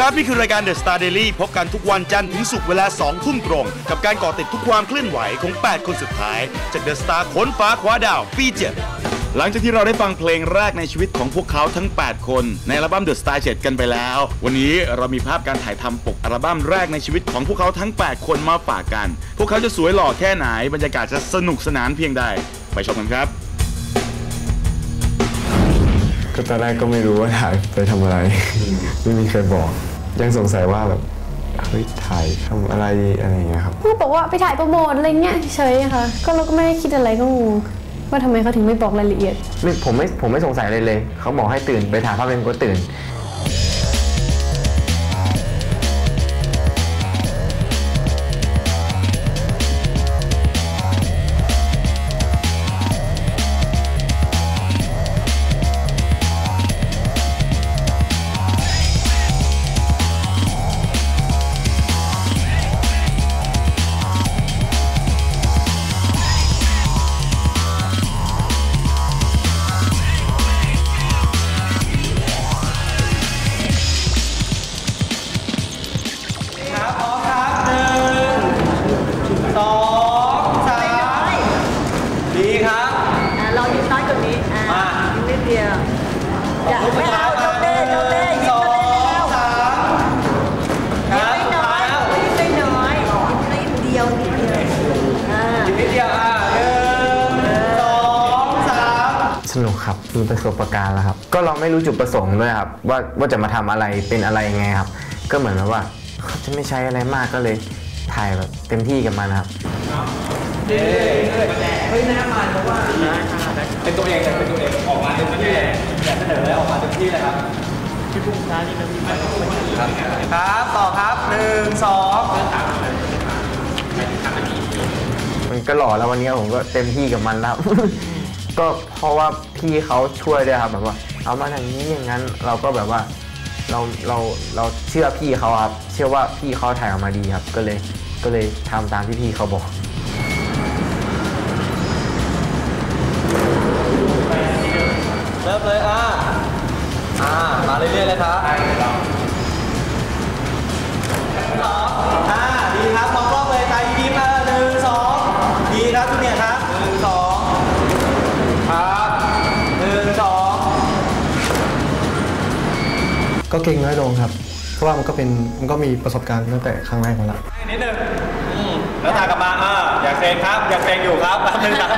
ครับ นี่คือรายการ The Star Daily พบกันทุกวันจันทร์ถึงศุกร์เวลา 2 ทุ่มตรง กับการก่อติดทุกความเคลื่อนไหวของ 8 คนสุดท้าย จาก The Star ค้นฟ้าคว้าดาวปี7หลังจากที่เราได้ฟังเพลงแรกในชีวิตของพวกเขาทั้ง 8 คน ในอัลบั้ม The Star 7 กันไปแล้ว วันนี้เรามีภาพการถ่ายทำปกอัลบั้มแรกในชีวิตของพวกเขาทั้ง 8 คนมาฝากกัน พวกเขาจะสวยหล่อแค่ไหน บรรยากาศจะสนุกสนานเพียงใด ไปชมกันครับ ก็ตอนแรกก็ไม่รู้ว่าถ่ายไปทำอะไร ไม่มีใครบอก ยังสงสัยว่าแบบเฮ้ยถ่ายทำอะไรอะไรอย่างเงี้ยครับก็บอกว่าไปถ่ายโปรโมทอะไรเงี้ยเฉยๆค่ะ ก็เราก็ไม่ได้คิดอะไรก็งงว่าทำไมเขาถึงไม่บอกรายละเอียด ไม่ผมไม่ผมไม่สงสัยเลยเลย เขาบอกให้ตื่นไปถ่ายภาพเป็นก็ตื่น อย่าไม่เอาเจ้าเต้เจ้าเต้ยิ้มสอเจ้างเต้เร็วสามคยิ้รับมน้อยๆยิ้มน้อยๆยิ้มนิดเดียวนิดเดียวอ่านิดเดียวอะหนึ่งสองสามสนุกครับมีประสบการณ์แล้วครับ ก็เราไม่รู้จุดประสงค์ด้วยครับ ว่าว่าจะมาทำอะไรเป็นอะไรยังไงครับ ก็เหมือนแบบว่าเขาจะไม่ใช้อะไรมากก็เลยถ่ายแบบเต็มที่กับมันครับเป็นตัวเองเป็นตัวเองออกมาเต็มที่เลย อยากเสนอแล้วออกมาเต็มที่เลยครับพี่พุ่งช้านี่นะพี่ครับครับต่อครับหนึ่งสองมันก็หล่อแล้ววันนี้ผมก็เต็มที่กับมันแล้ว ก็เพราะว่าพี่เขาช่วยด้วยครับแบบว่า เอามาอย่างนี้อย่างนั้นเราก็แบบว่าเราเราเราเชื่อพี่เขาครับ เชื่อว่าพี่เขาถ่ายออกมาดีครับ ก็เลยก็เลยทำตามที่พี่เขาบอก ก็เก่งน้อยลงครับ เพราะว่ามันก็เป็นมันก็มีประสบการณ์ตั้งแต่ครั้งแรกมาแล้วนิดหนึ่งอืมแล้วตากลับมาอ่าอยากเซงครับอยากเซงอยู่ครับแป๊บนึงครับ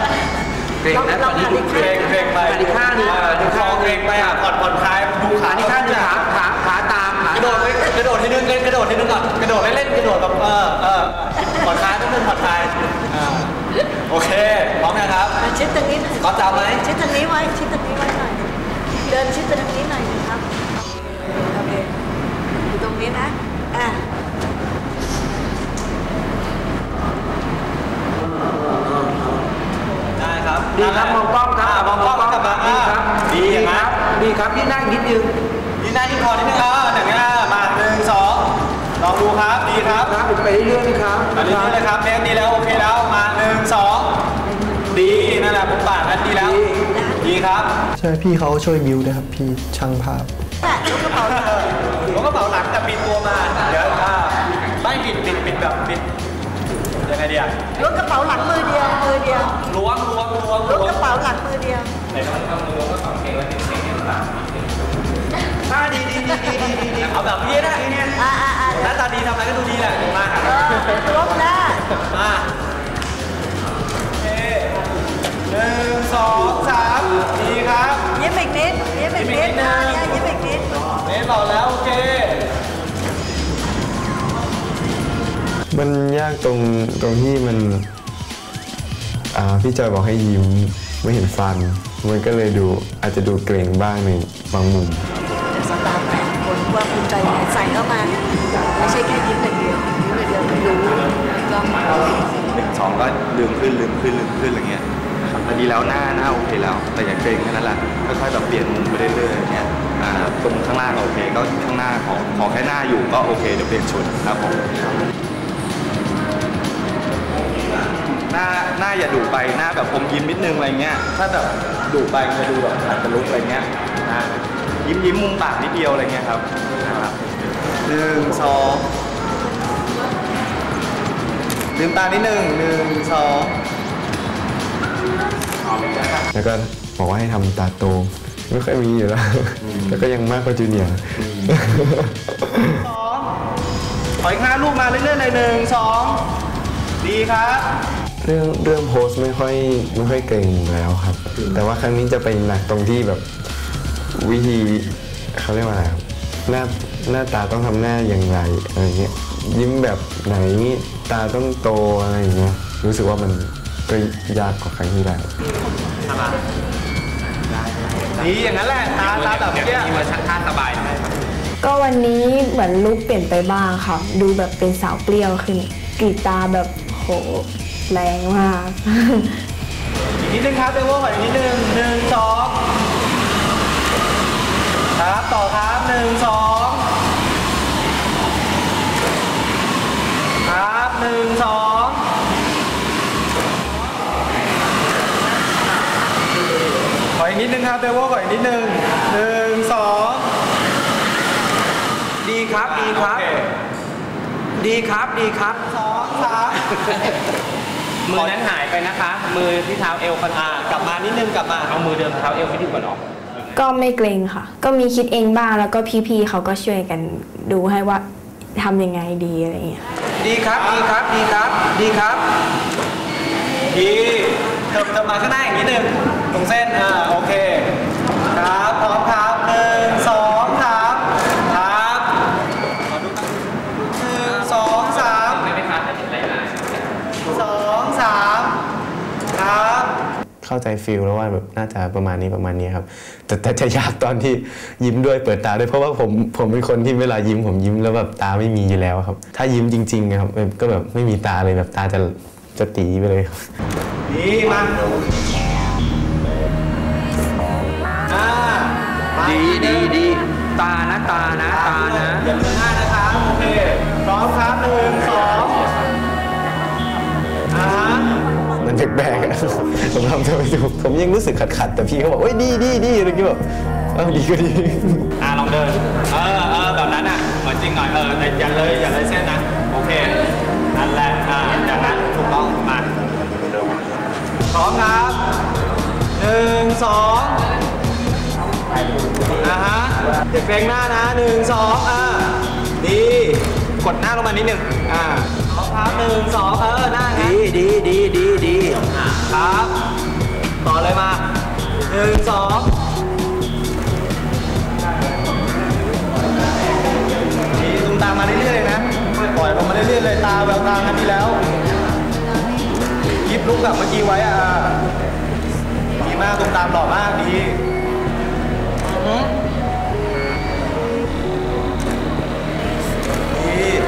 เกรงนะตอนนี้ดูเกรงเกรงไปอีกข้างหนึงอ่ดูคอเกรงไปอะผ่อนผ่อนคลายดูขาอีกข้างหนึงขาขาขาตามขากระโดดไปกระโดดทีนึงกระโดดทีนึงก่อนกระโดดเล่นๆกระโดดแบบเออเออผ่อนคลายนิดนึงผ่อนคลายอ่าโอเคพร้อมนะครับชิดตรงนี้ก็จำไหมชิดตรงนี้ไว้ชิดตรงนี้ไว้หน่อยเดินชิดไปทางนี้หน่อยนะครับ นี้นะ อะได้ครับดีครับมองกล้องครับามองกล้องกลับมาดีครับดีอย่างนั้นดีครับที่นั่งนิดนึงดีหน้าที่คอนิดนึงอะหนึ่งอะมาหนึ่งสองลองดูครับ ดีครับครับผมไปเรื่อยๆครับมาเรื่อยๆเลยครับเน้นดีแล้วโอเคแล้วมาหนึ่งสองดีนั่นแหละผมปากนั้นดีแล้วดีครับ ใช่พี่เขาช่วยบิวด้วยครับพี่ช่างภาพแปะลูกกระเป๋า หน่อยผมก็เป๋าหลังแต่ปิดตัวมา เดี๋ยวอ่าไม่ปิดปิดปิดแบบปิดยังไงดีอะรถกระเป๋าหลังมือเดียวมือเดียวล้วงล้วงล้วงรถล้วกงระเป๋าหลังมือเดียวอ่าดีดีดีดีดีดีเอาแบบพี่นะอ่าอ่าอ่าหน้าตาดีทำอะไรก็ดูดีแหละมาเออรถหน้ามาากตรงตรงที่มันอ่าพี่จอยบอกให้ยิ้มไม่เห็นฟัน มันก็เลยดูอาจจะดูเกรงบ้างในบางมุมสตาร์แปดคนว่าภูมิใจยังไงใส่เข้ามาไม่ใช่แค่ยิ้มอย่างเดียวยิ้มอย่างเดียวไม่รู้ก็หนึ่งสองก็ลืมขึ้นลืมขึ้นลืมขึ้นอะไรเงี้ยครับแต่ดีแล้วหน้าหน้าโอเคแล้ว แต่อย่าเกรงแค่นั้นแหละค่อยๆแบบเปลี่ยนมุมไปเรื่อยๆอย่างเงี้ยอ่าตรงข้างล่างโอเคก็ข้างหน้าขอขอแค่หน้าอยู่ก็โอเคเดี๋ยวเปลี่ยนชุดครับผม น้าหน้าอย่าดุไปหน้าแบบอมยิ้มนิดนึงอะไรเงี้ย ถ้าแบบดุไปมันจะดูแบบอาจจะลุกอะไรเงี้ยนะยิ้มยิ้มมุมปากนิดเดียวอะไรเงี้ยครับนะครับหนึ่งสองลืมตานิดหนึ่งหนึ่งสองแล้วก็บอกว่าให้ทำตาโตไม่ค่อยมีอยู่แล้ว แล้วก็ยังมากกว่าจูเนียร์สองขออีกห้าลูกมาเรื่อยๆเลยหนึ่งสองดีครับ เรื่องเรื่องโพสต์ไม่ค่อยไม่ค่อยเก่งแล้วครับ แต่ว่าครั้งนี้จะไปหนักตรงที่แบบวิธีเขาเรียกว่าอะไรครับหน้าหน้าตาต้องทำหน้าอย่างไรอะไรเงี้ยยิ้มแบบไหนตาต้องโตอะไรอย่างเงี้ยรู้สึกว่ามันก็ยากกว่าครั้งที่แล้วดีอย่างนั้นแหละตาตาแบบเมื่อกี้ก็วันนี้เหมือนลุกเปลี่ยนไปบ้างค่ะ ดูแบบเป็นสาวเปรี้ยวขึ้นกรีดตาแบบโห แรงมาก อีกนิดนึงครับเดวขออีกนิดนึงหนึ่งสองครับต่อครับหนึ่งสองครับหนึ่งสองขออีกนิดนึงครับเดวขออีกนิดนึงหนึ่งสองดีครับดีครับ ดีครับดีครับสองสาม มือนั้นหายไปนะคะ มือที่เท้าเอวคนอ่ากลับมานิดนึงกลับมาเอามือเดิมเท้าเอวไม่ดีกว่าหรอก็ไม่เกรงค่ะ ก็มีคิดเองบ้างแล้วก็พี่ๆเขาก็ช่วยกันดูให้ว่าทำยังไงดีอะไรอย่างเงี้ยดีครับดีครับดีครับดีครับดีเติมเติมมาข้างหน้าอย่างนี้หนึ่งตรงเส้นอ่าโอเคครับพร้อมาใจฟิลแล้วว่าแบบน่าจะประมาณนี้ประมาณนี้ครับ แต่แต่จะยากตอนที่ยิ้มด้วยเปิดตาด้วยเพราะว่าผมผมเป็นคนที่เวลายิ้มผมยิ้มแล้วแบบตาไม่มีอยู่แล้วครับ ถ้ายิ้มจริงๆนะครับก็แบบไม่มีตาเลยแบบตาจะจะตีไปเลยครับดีมาอ่ามาดีดีดีตานะตานะตานะอย่าเพิ่งห้านะครับโอเคพร้อมครับหนึ่งสอง แปลกๆผมทำไม่ถูกผมยังรู้สึกขัดๆแต่พี่เขาบอกเอ้ยดีดีดีอะไรเงี้ยแบบเอ้าดีก็ดีอ่าลองเดินเออเออแบบนั้นอะเหมือนจริงหน่อยเออแต่อย่าเลยอย่าเลยเส้นนะโอเคนั่นแหละอ่าอย่างนั้นถูกต้องมาพร้อมครับหนึ่งสองอ่าฮะเดี๋ยวเกรงหน้านะหนึ่งสองอ่าดีกดหน้าลงมานิดหนึ่งอ่า ครับหนึ่งสองเออนั่งดีดีดีดีดีครับ ต่อเลยมาหนึ่งสองดีตุ้มตามมาเรื่อยๆนะปล่อยลงมาเรื่อยๆเลยตาแววตากันดีแล้วคลิปลุกกับเมื่อกี้ไว้อะดีมากตุ้มตามหล่อมากดีดี